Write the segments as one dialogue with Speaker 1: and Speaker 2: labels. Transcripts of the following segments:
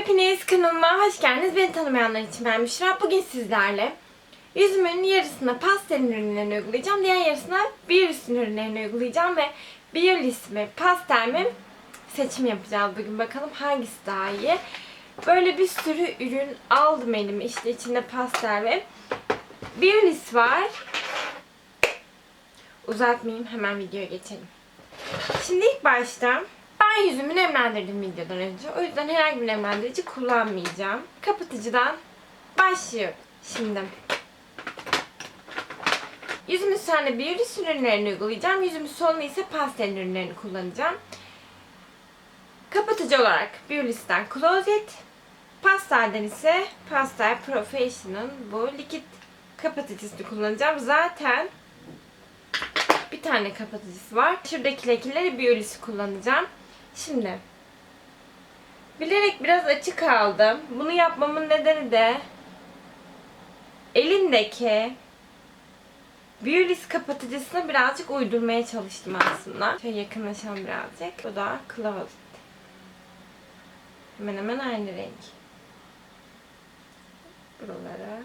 Speaker 1: hepiniz kanalıma hoş geldiniz. Beni tanımayanlar için ben Büşra. Bugün sizlerle yüzümün yarısına pastelin ürünlerini uygulayacağım. Diğer yarısına Biolis'in ürünlerini uygulayacağım ve Biolis mi pastel mi seçim yapacağız bugün. Bakalım hangisi daha iyi. Böyle bir sürü ürün aldım elime. İşte içinde pastel ve Biolis var. Uzatmayayım hemen videoya geçelim. Şimdi ilk başta ben yüzümü nemlendirdim videodan önce. O yüzden herhangi bir nemlendirici kullanmayacağım. Kapatıcıdan başlıyor. Şimdi yüzümün sağına Biolis ürünlerini uygulayacağım. Yüzümün soluna ise pastel ürünlerini kullanacağım. Kapatıcı olarak Biolis'ten Closet, pastelden ise Pastel Professional bu likit kapatıcısını kullanacağım. Zaten bir tane kapatıcısı var. Şuradaki lekeleri Biolis'i kullanacağım. Şimdi bilerek biraz açık aldım. Bunu yapmamın nedeni de elimdeki Biolis kapatıcısına birazcık uydurmaya çalıştım aslında. Şöyle yakınlaşalım birazcık. Bu da Closet. Hemen hemen aynı renk. Buralara.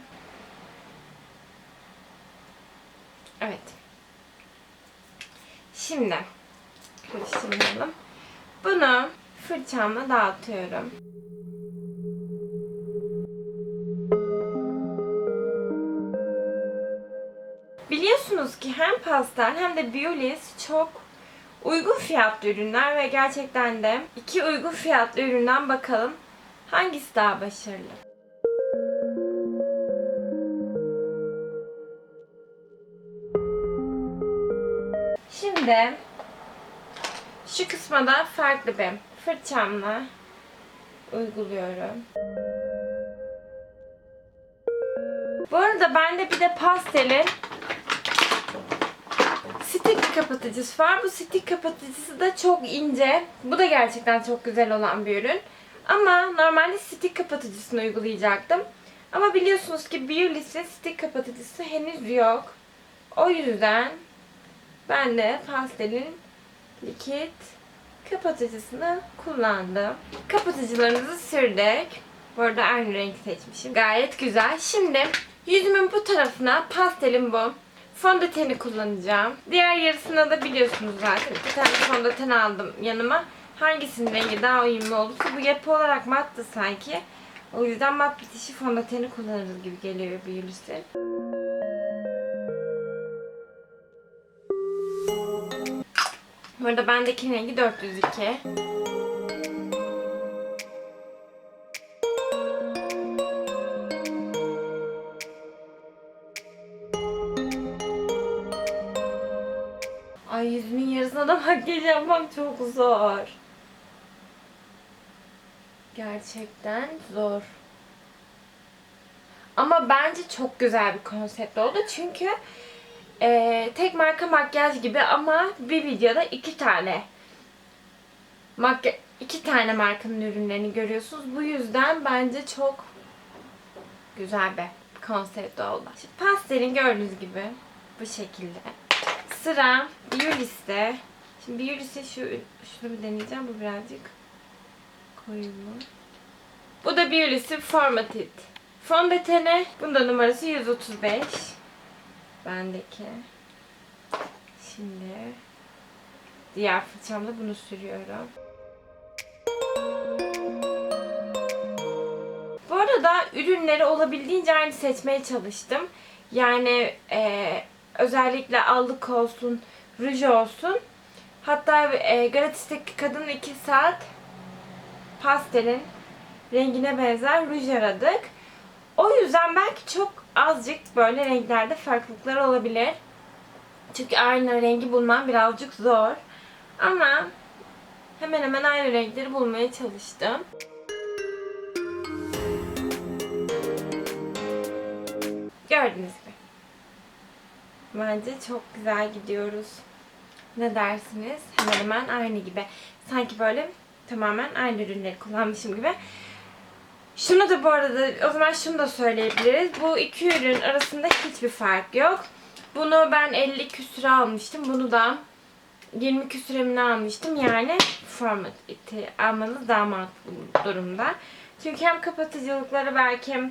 Speaker 1: Evet. Şimdi karıştırmayalım. Bunu fırçamla dağıtıyorum. Biliyorsunuz ki hem pastel hem de Biolis çok uygun fiyatlı ürünler ve gerçekten de iki uygun fiyatlı üründen bakalım hangisi daha başarılı. Şimdi şu kısma da farklı bir fırçamla uyguluyorum. Bu arada bende bir de pastelin stick kapatıcısı var. Bu stick kapatıcısı da çok ince. Bu da gerçekten çok güzel olan bir ürün. Ama normalde stick kapatıcısını uygulayacaktım. Ama biliyorsunuz ki Biolis'in stick kapatıcısı henüz yok. O yüzden ben de pastelin likit kapatıcısını kullandım. Kapatıcılarımızı sürdük. Bu arada aynı renk seçmişim. Gayet güzel. Şimdi yüzümün bu tarafına pastelin bu fondöteni kullanacağım. Diğer yarısına da biliyorsunuz zaten. İki tane fondöten aldım yanıma. Hangisinin rengi daha uyumlu olursa bu yapı olarak mattı sanki. O yüzden mat bitişi fondöteni kullanırız gibi geliyor Biolis'in. Bu arada bendeki rengi 402. Ay yüzümün yarısına da makyaj yapmak çok zor. Gerçekten zor. Ama bence çok güzel bir konsept oldu. Çünkü ee, tek marka makyaj gibi ama bir videoda iki tane makya iki tane markanın ürünlerini görüyorsunuz. Bu yüzden bence çok güzel bir konsept oldu. Şimdi pastelin gördüğünüz gibi bu şekilde. Sıra Biolis'te. Şimdi Biolis'e şu şunu bir deneyeceğim. Bu birazcık koyu mu? Bu da Biolis'in Formatit. Fondöteni. Bunda numarası 135. Bendeki. Şimdi diğer fırçamla bunu sürüyorum. Bu arada ürünleri olabildiğince aynı seçmeye çalıştım. Yani e, özellikle allık olsun, ruj olsun. Hatta e, gratisteki kadın 2 saat pastelin rengine benzer ruj aradık. O yüzden belki çok azıcık böyle renklerde farklılıklar olabilir. Çünkü aynı rengi bulmam birazcık zor. Ama hemen hemen aynı renkleri bulmaya çalıştım. Gördüğünüz gibi. Bence çok güzel gidiyoruz. Ne dersiniz? Hemen hemen aynı gibi. Sanki böyle tamamen aynı ürünleri kullanmışım gibi. Şunu da bu arada o zaman şunu da söyleyebiliriz. Bu iki ürün arasında hiçbir fark yok. Bunu ben 50 küsüre almıştım. Bunu da 20 küsüremini almıştım. Yani format iti almanız daha mantıklı durumda. Çünkü hem kapatıcılıkları belki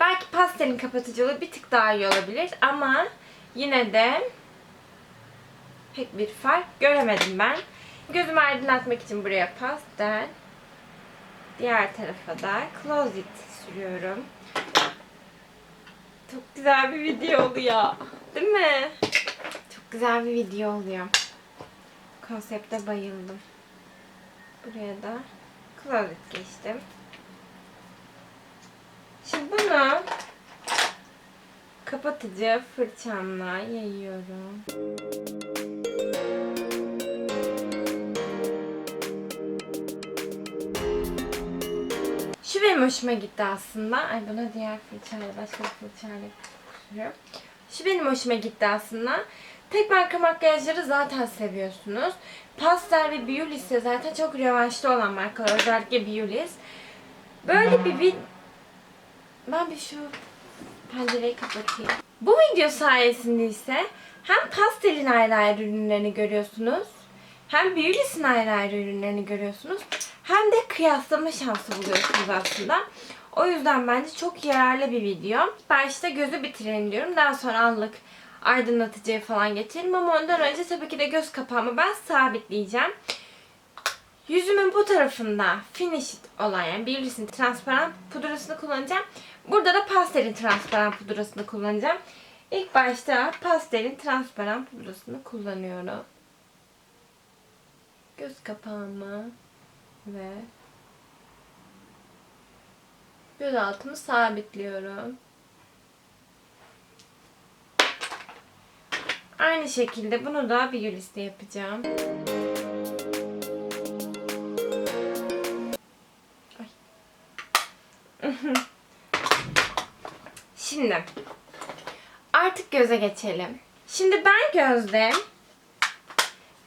Speaker 1: belki pastelin kapatıcılığı bir tık daha iyi olabilir ama yine de pek bir fark göremedim ben. Gözümü aydınlatmak için buraya pastel. Diğer tarafa da closet sürüyorum. Çok güzel bir video oluyor. Değil mi? Çok güzel bir video oluyor. Konsepte bayıldım. Buraya da closet geçtim. Şimdi bunu kapatıcı fırçamla yayıyorum. Benim hoşuma gitti aslında. Ay buna diğer fırçayla başka bir fırçayla sürüyorum. Şu benim hoşuma gitti aslında. Tek marka makyajları zaten seviyorsunuz. Pastel ve Beulis ise zaten çok revaçta olan markalar. Özellikle Beulis. Böyle bir vid... Ben bir şu pencereyi kapatayım. Bu video sayesinde ise hem pastelin ayrı ayrı ürünlerini görüyorsunuz. Hem Beulis'in ayrı ayrı ürünlerini görüyorsunuz. Hem de kıyaslama şansı buluyorsunuz aslında. O yüzden bence çok yararlı bir video. Başta gözü bitirelim diyorum. Daha sonra anlık aydınlatıcıya falan geçelim. Ama ondan önce tabii ki de göz kapağımı ben sabitleyeceğim. Yüzümün bu tarafında Finishit olan yani Beulis'in transparan pudrasını kullanacağım. Burada da pastelin transparan pudrasını kullanacağım. İlk başta pastelin transparan pudrasını kullanıyorum. Göz kapağımı ve göz altımı sabitliyorum. Aynı şekilde bunu da bir liste yapacağım. Şimdi artık göze geçelim. Şimdi ben gözde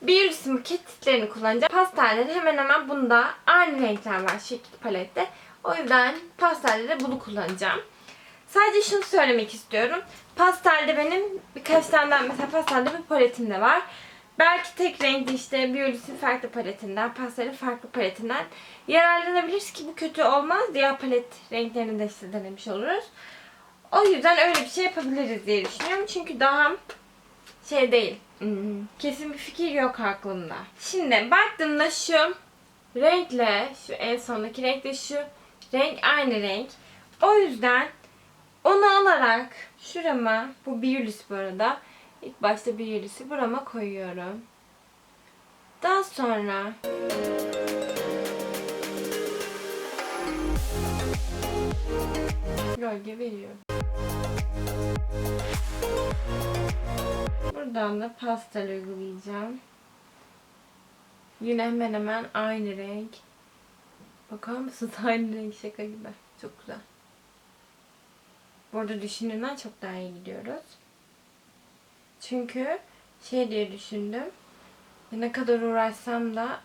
Speaker 1: bir isim kitlerini kullanacağım. Pastelleri hemen hemen bunda aynı renkler var şekil palette. O yüzden pastellerde bunu kullanacağım. Sadece şunu söylemek istiyorum. Pastelde benim birkaç tane mesela pastelde bir paletim de var. Belki tek renkli işte Biolis'in farklı paletinden, pastelin farklı paletinden yararlanabiliriz ki bu kötü olmaz. Diğer palet renklerini de işte denemiş oluruz. O yüzden öyle bir şey yapabiliriz diye düşünüyorum. Çünkü daha şey değil. Kesin bir fikir yok aklımda. Şimdi baktığımda şu renkle şu en sondaki renkle şu renk aynı renk. O yüzden onu alarak şurama bu Beulis bu arada ilk başta Beulis'i burama koyuyorum. Daha sonra gölge veriyorum. Buradan da pastel uygulayacağım. Yine hemen hemen aynı renk. Bakar mısınız aynı renk şaka gibi. Çok güzel. Burada düşündüğümden çok daha iyi gidiyoruz. Çünkü şey diye düşündüm. Ne kadar uğraşsam da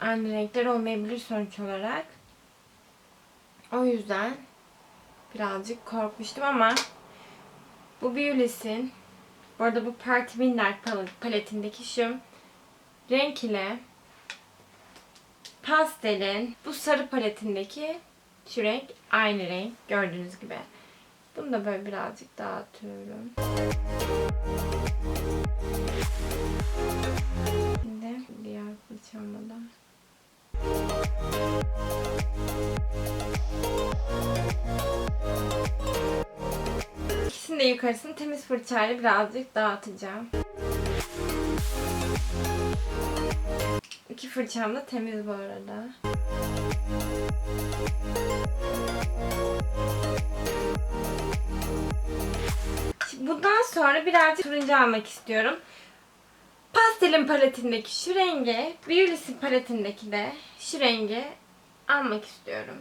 Speaker 1: aynı renkler olmayabilir sonuç olarak. O yüzden birazcık korkmuştum ama bu Beulis'in bu arada bu Party Midnight pal- paletindeki şu renk ile pastelin bu sarı paletindeki şu renk aynı renk gördüğünüz gibi. Bunu da böyle birazcık dağıtıyorum. Şimdi diğer fırçamla da. De yukarısını temiz fırçayla birazcık dağıtacağım. İki fırçam da temiz bu arada. Şimdi bundan sonra birazcık turuncu almak istiyorum. Pastelin paletindeki şu rengi, Beulis'in paletindeki de şu rengi almak istiyorum.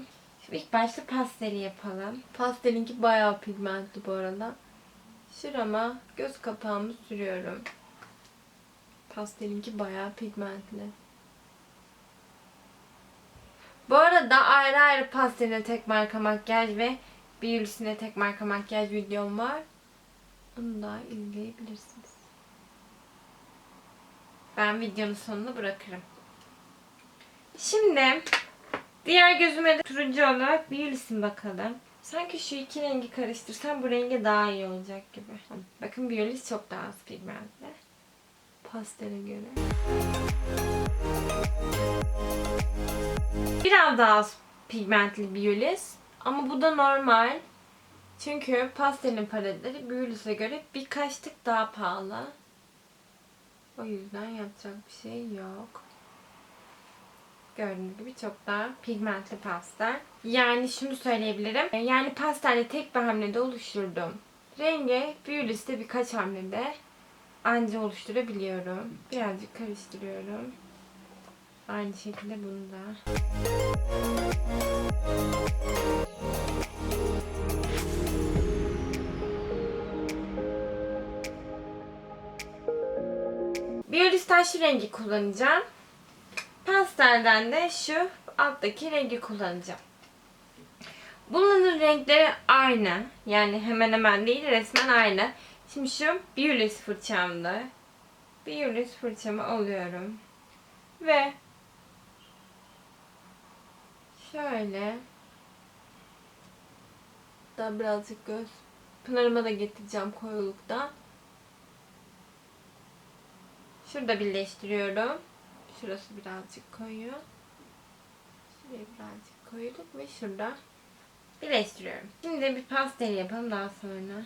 Speaker 1: Şimdi ilk başta pasteli yapalım. Pastelinki bayağı pigmentli bu arada. Şurama göz kapağımı sürüyorum. Pastelinki bayağı pigmentli. Bu arada ayrı ayrı pasteline tek marka makyaj ve Beulis'ine tek marka makyaj videom var. Onu da izleyebilirsiniz. Ben videonun sonuna bırakırım. Şimdi diğer gözüme de turuncu olarak isim bakalım. Sanki şu iki rengi karıştırsam bu renge daha iyi olacak gibi. Bakın Biolis çok daha az pigmentli. Pastele göre. Biraz daha az pigmentli Biolis. Ama bu da normal. Çünkü pastelin paletleri Biolis'e göre birkaç tık daha pahalı. O yüzden yapacak bir şey yok. Gördüğünüz gibi çok daha pigmentli pastel. Yani şunu söyleyebilirim. Yani pastelle tek bir hamlede oluşturdum. Rengi Biolis'te birkaç hamlede anca oluşturabiliyorum. Birazcık karıştırıyorum. Aynı şekilde bunu da. Biolis taş rengi kullanacağım. Pastelden de şu alttaki rengi kullanacağım. Bunların renkleri aynı. Yani hemen hemen değil resmen aynı. Şimdi şu Biolis fırçamda Biolis fırçamı alıyorum. Ve şöyle daha birazcık göz pınarıma da getireceğim koyulukta. Şurada birleştiriyorum. Şurası birazcık koyu. Şuraya birazcık koyuluk ve şurada birleştiriyorum. Şimdi bir pastel yapalım daha sonra.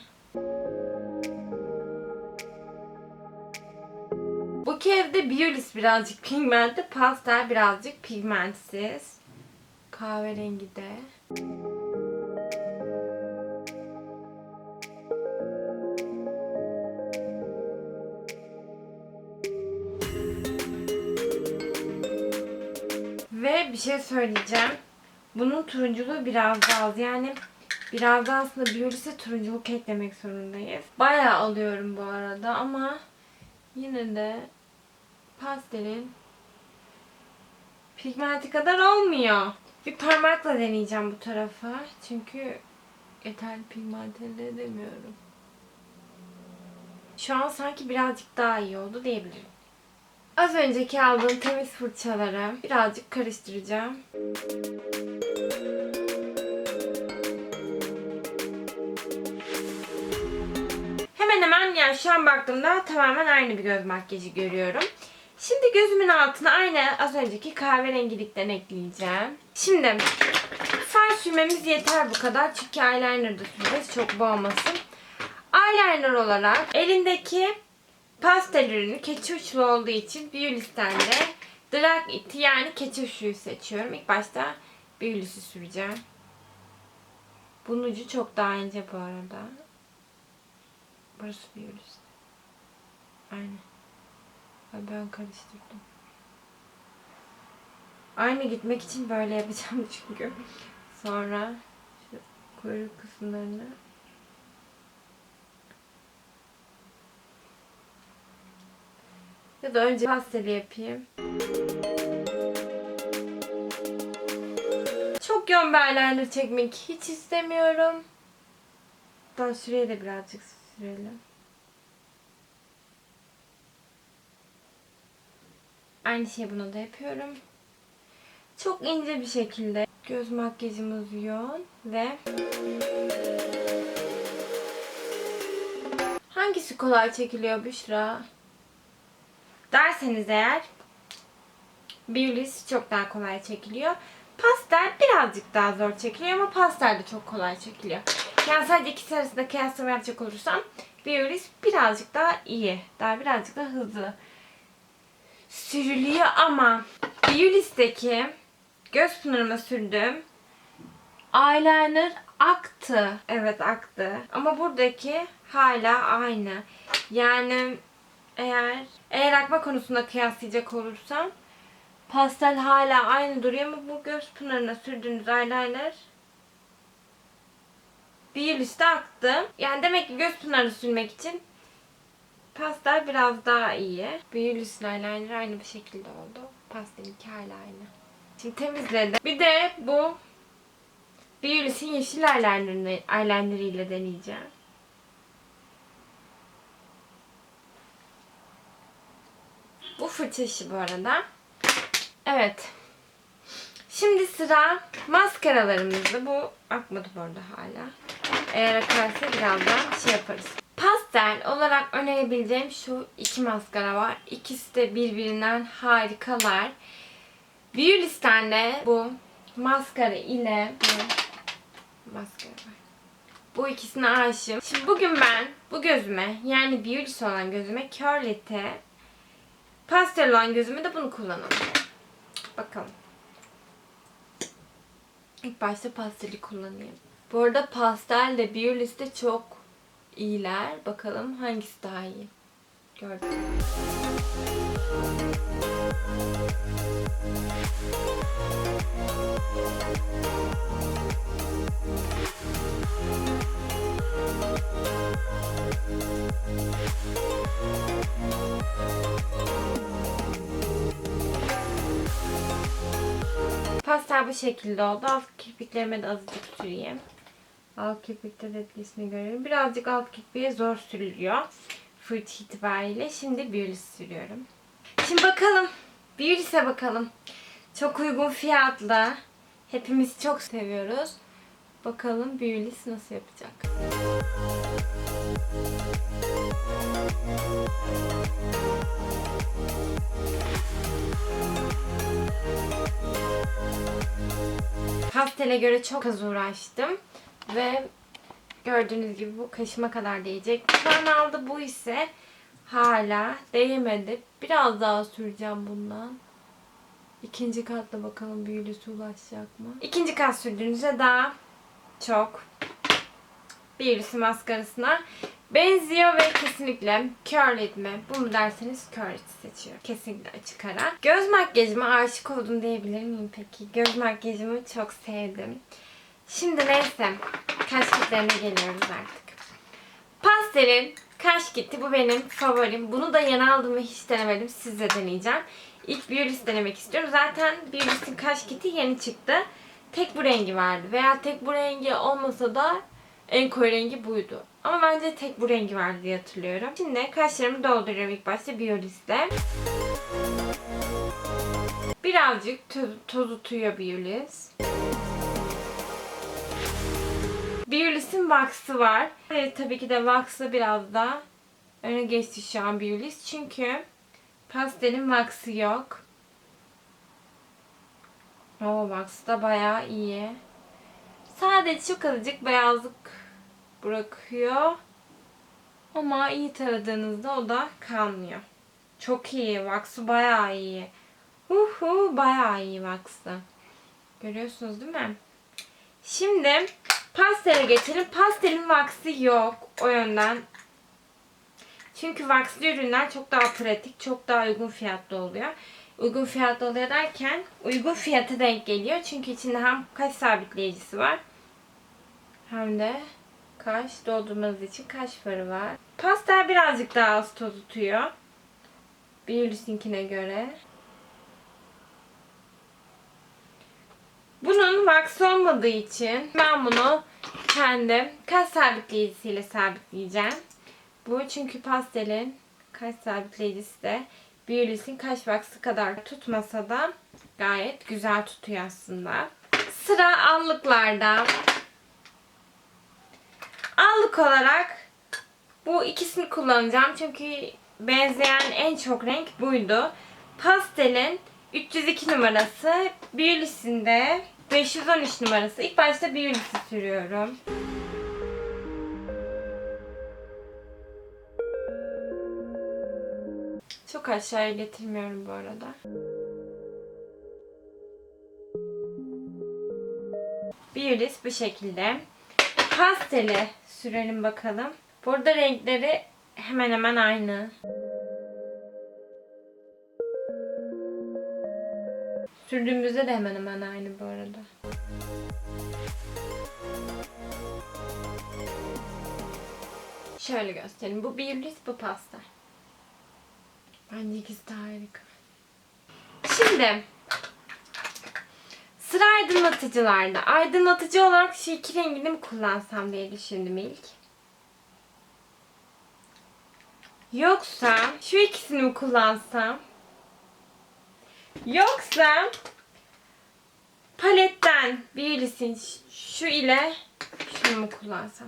Speaker 1: Bu kez de Biolis birazcık pigmentli, pastel birazcık pigmentsiz. Kahverengi de. Şey söyleyeceğim. Bunun turunculuğu biraz daha az. Yani biraz da aslında Biolis'e turunculuk eklemek zorundayız. Bayağı alıyorum bu arada ama yine de pastelin pigmenti kadar olmuyor. Bir parmakla deneyeceğim bu tarafa. Çünkü yeterli pigment elde edemiyorum. Şu an sanki birazcık daha iyi oldu diyebilirim. Az önceki aldığım temiz fırçaları birazcık karıştıracağım. Hemen hemen yani şu an baktığımda tamamen aynı bir göz makyajı görüyorum. Şimdi gözümün altına aynı az önceki kahverengilikten ekleyeceğim. Şimdi far sürmemiz yeter bu kadar. Çünkü eyeliner da süreceğiz. Çok boğmasın. Eyeliner olarak elindeki pastel ürünü keçi uçlu olduğu için Biolis'ten de Drag It yani keçi uçluyu seçiyorum. İlk başta Biolis'i süreceğim. Bunun ucu çok daha ince bu arada. Burası Biolis. Aynen. Ay ben karıştırdım. Aynı gitmek için böyle yapacağım çünkü. Sonra şu kuyruk kısımlarını Ya da önce pasteli yapayım. Çok yoğun bir eyeliner çekmek hiç istemiyorum. Daha şuraya da birazcık sürelim. Aynı şeyi bunu da yapıyorum. Çok ince bir şekilde göz makyajımız yoğun ve hangisi kolay çekiliyor Büşra? Derseniz eğer Biolis çok daha kolay çekiliyor. Pastel birazcık daha zor çekiliyor ama pastel de çok kolay çekiliyor. Yani sadece ikisi arasında kıyaslama yapacak olursam Biolis birazcık daha iyi. Daha birazcık daha hızlı sürülüyor ama Biolis'teki göz pınarıma sürdüğüm eyeliner aktı. Evet aktı. Ama buradaki hala aynı. Yani eğer eğer akma konusunda kıyaslayacak olursam pastel hala aynı duruyor ama bu göz pınarına sürdüğünüz eyeliner bir liste aktı. Yani demek ki göz pınarı sürmek için pastel biraz daha iyi. Liste eyeliner aynı bir şekilde oldu. Pastelinki hala aynı. Şimdi temizledim. Bir de bu Biolis'in yeşil eyelinerını, eyeliner deneyeceğim. Bu fırça bu arada. Evet. Şimdi sıra maskaralarımızda. Bu akmadı bu arada hala. Eğer akarsa birazdan şey yaparız. Pastel olarak önerebileceğim şu iki maskara var. İkisi de birbirinden harikalar. Biolis'ten de bu maskara ile bu maskara var. Bu ikisine aşığım. Şimdi bugün ben bu gözüme yani Biolis olan gözüme Curlet'e pastel olan gözüme de bunu kullanalım. Bakalım. İlk başta pasteli kullanayım. Bu arada pastel de Biolis de çok iyiler. Bakalım hangisi daha iyi. Gördüm. Bu şekilde oldu. Alt kirpiklerime de azıcık süreyim. Alt kirpikte de etkisini görelim. Birazcık alt kirpiğe zor sürülüyor. Fırça itibariyle. Şimdi Biolis sürüyorum. Şimdi bakalım. Biolis'e bakalım. Çok uygun fiyatla. Hepimiz çok seviyoruz. Bakalım Biolis nasıl yapacak. Pastele göre çok az uğraştım. Ve gördüğünüz gibi bu kaşıma kadar değecek. Puan aldı bu ise hala değmedi. Biraz daha süreceğim bundan. İkinci katla bakalım büyülüsü ulaşacak mı? İkinci kat sürdüğünüzde daha çok büyülüsü maskarasına benziyor ve kesinlikle curlet mi? Bu mu derseniz curlet seçiyorum. Kesinlikle açık ara. Göz makyajıma aşık oldum diyebilir miyim peki? Göz makyajımı çok sevdim. Şimdi neyse kaş kitlerine geliyoruz artık. Pastelin kaş kiti bu benim favorim. Bunu da yeni aldım ve hiç denemedim. Sizle deneyeceğim. İlk Biolis denemek istiyorum. Zaten Biolis'in kaş kiti yeni çıktı. Tek bu rengi vardı. Veya tek bu rengi olmasa da en koyu rengi buydu. Ama bence tek bu rengi vardı diye hatırlıyorum. Şimdi kaşlarımı dolduruyorum ilk başta Biolis'te. Birazcık toz, tozutuyor Biolis. Biolis'in wax'ı var. Evet tabii ki de wax'ı biraz da öne geçti şu an Biolis. Çünkü pastelin wax'ı yok. O wax da bayağı iyi. Sadece çok azıcık beyazlık bırakıyor. Ama iyi taradığınızda o da kalmıyor. Çok iyi. Wax'ı bayağı iyi. Uhu bayağı iyi wax'ı. Görüyorsunuz değil mi? Şimdi pastele geçelim. Pastelin wax'ı yok. O yönden. Çünkü wax'lı ürünler çok daha pratik, çok daha uygun fiyatlı oluyor. Uygun fiyatlı oluyor derken uygun fiyata denk geliyor. Çünkü içinde hem kaş sabitleyicisi var hem de kaş doldurmanız için kaş farı var. Pastel birazcık daha az toz tutuyor. Biolis'inkine göre. Bunun wax olmadığı için ben bunu kendi kaş sabitleyicisiyle sabitleyeceğim. Bu çünkü pastelin kaş sabitleyicisi de Biolis'in kaş wax'ı kadar tutmasa da gayet güzel tutuyor aslında. Sıra allıklarda. Allık olarak bu ikisini kullanacağım çünkü benzeyen en çok renk buydu. Pastelin 302 numarası, Biolis'in de 513 numarası. İlk başta Biolis'i sürüyorum. Çok aşağıya getirmiyorum bu arada. Biolis bu şekilde. Pasteli sürelim bakalım. Burada renkleri hemen hemen aynı. Sürdüğümüzde de hemen hemen aynı bu arada. Şöyle göstereyim. Bu Biolis, bu pastel. Bence ikisi de harika. Şimdi sıra aydınlatıcılarda. Aydınlatıcı olarak şu iki rengini mi kullansam diye düşündüm ilk. Yoksa şu ikisini mi kullansam? Yoksa paletten Biolis'in şu ile şunu mu kullansam?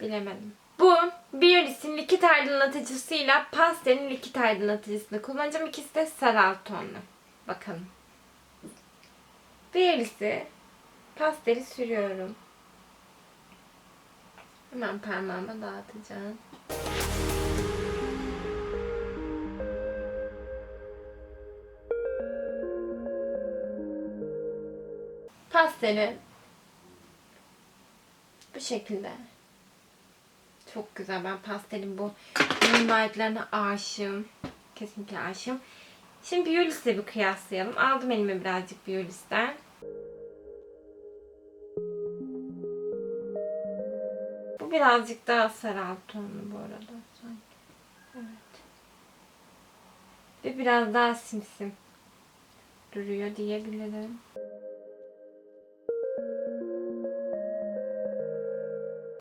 Speaker 1: Bilemedim. Bu Biolis'in likit aydınlatıcısıyla pastelin likit aydınlatıcısını kullanacağım. İkisi de sarı alt tonlu. Bakalım. Biolis'i pasteli sürüyorum. Hemen parmağıma dağıtacağım. Pasteli bu şekilde. Çok güzel. Ben pastelin bu moonlight'larına aşığım. Kesinlikle aşığım. Şimdi Biolis'le bir kıyaslayalım. Aldım elime birazcık Biolis'ten. Bu birazcık daha sarı alt tonlu bu arada. sanki. Evet. Ve biraz daha simsim duruyor diyebilirim.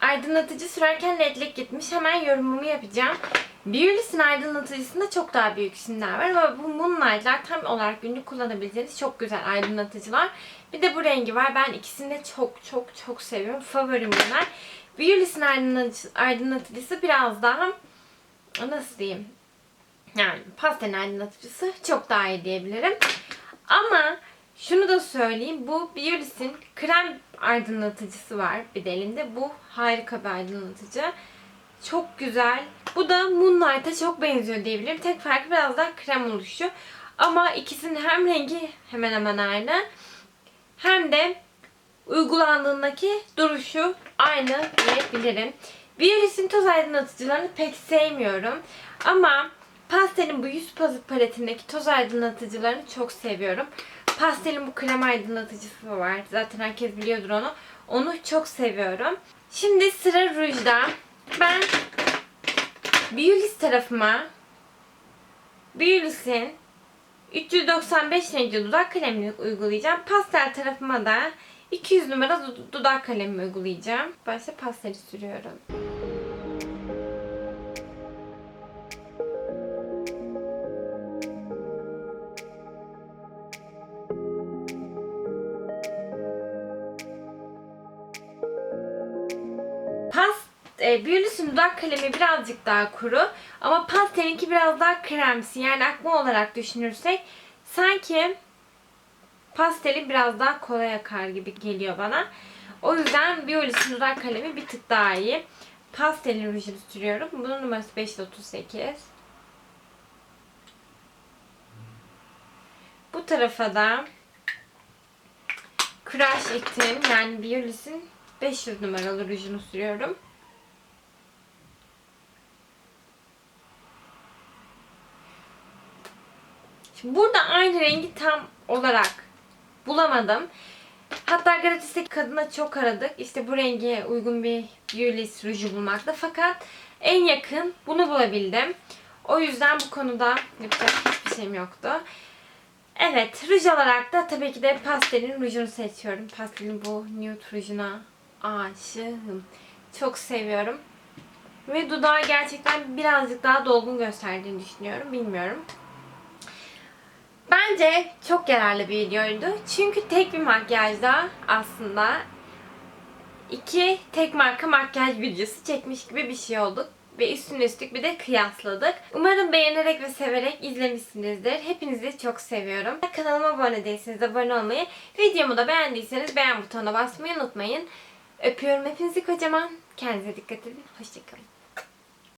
Speaker 1: Aydınlatıcı sürerken ledlik gitmiş. Hemen yorumumu yapacağım. Biolis'in aydınlatıcısında çok daha büyük isimler var ama bu Moonlight'lar tam olarak günlük kullanabileceğiniz çok güzel aydınlatıcılar. Bir de bu rengi var. Ben ikisini de çok çok çok seviyorum. Favorim bunlar. Biolis'in aydınlatıcısı, biraz daha nasıl diyeyim? Yani pastel aydınlatıcısı çok daha iyi diyebilirim. Ama şunu da söyleyeyim. Bu Biolis'in krem aydınlatıcısı var bir de. Bu harika bir aydınlatıcı. Çok güzel. Bu da Moonlight'a çok benziyor diyebilirim. Tek farkı biraz daha krem oluşu. Ama ikisinin hem rengi hemen hemen aynı. Hem de uygulandığındaki duruşu aynı diyebilirim. Biolis'in toz aydınlatıcılarını pek sevmiyorum. Ama pastelin bu yüz pazık paletindeki toz aydınlatıcılarını çok seviyorum. Pastelin bu krem aydınlatıcısı var. Zaten herkes biliyordur onu. Onu çok seviyorum. Şimdi sıra rujda. Ben Biolis tarafıma Biolis'in 395 rengi dudak kalemini uygulayacağım. Pastel tarafıma da 200 numara du- dudak kalemi uygulayacağım. Başta pasteli sürüyorum. E, Biolis'in dudak kalemi birazcık daha kuru ama pastelinki biraz daha kremsi. Yani akma olarak düşünürsek sanki pasteli biraz daha kolay akar gibi geliyor bana. O yüzden Biolis'in dudak kalemi bir tık daha iyi. Pastelin rujunu sürüyorum. Bunun numarası 538. Bu tarafa da Crush It'in yani Biolis'in 500 numaralı rujunu sürüyorum. Şimdi burada aynı rengi tam olarak bulamadım. Hatta gratisteki kadına çok aradık. İşte bu renge uygun bir Biolis ruju bulmakta. Fakat en yakın bunu bulabildim. O yüzden bu konuda yapacak hiçbir şeyim yoktu. Evet, ruj olarak da tabii ki de pastelin rujunu seçiyorum. Pastelin bu nude rujuna aşığım. Çok seviyorum. Ve dudağı gerçekten birazcık daha dolgun gösterdiğini düşünüyorum. Bilmiyorum. Bence çok yararlı bir videoydu. Çünkü tek bir makyajda aslında iki tek marka makyaj videosu çekmiş gibi bir şey olduk. Ve üstüne üstlük bir de kıyasladık. Umarım beğenerek ve severek izlemişsinizdir. Hepinizi çok seviyorum. Kanalıma abone değilseniz abone olmayı, videomu da beğendiyseniz beğen butonuna basmayı unutmayın. Öpüyorum hepinizi kocaman. Kendinize dikkat edin. Hoşçakalın.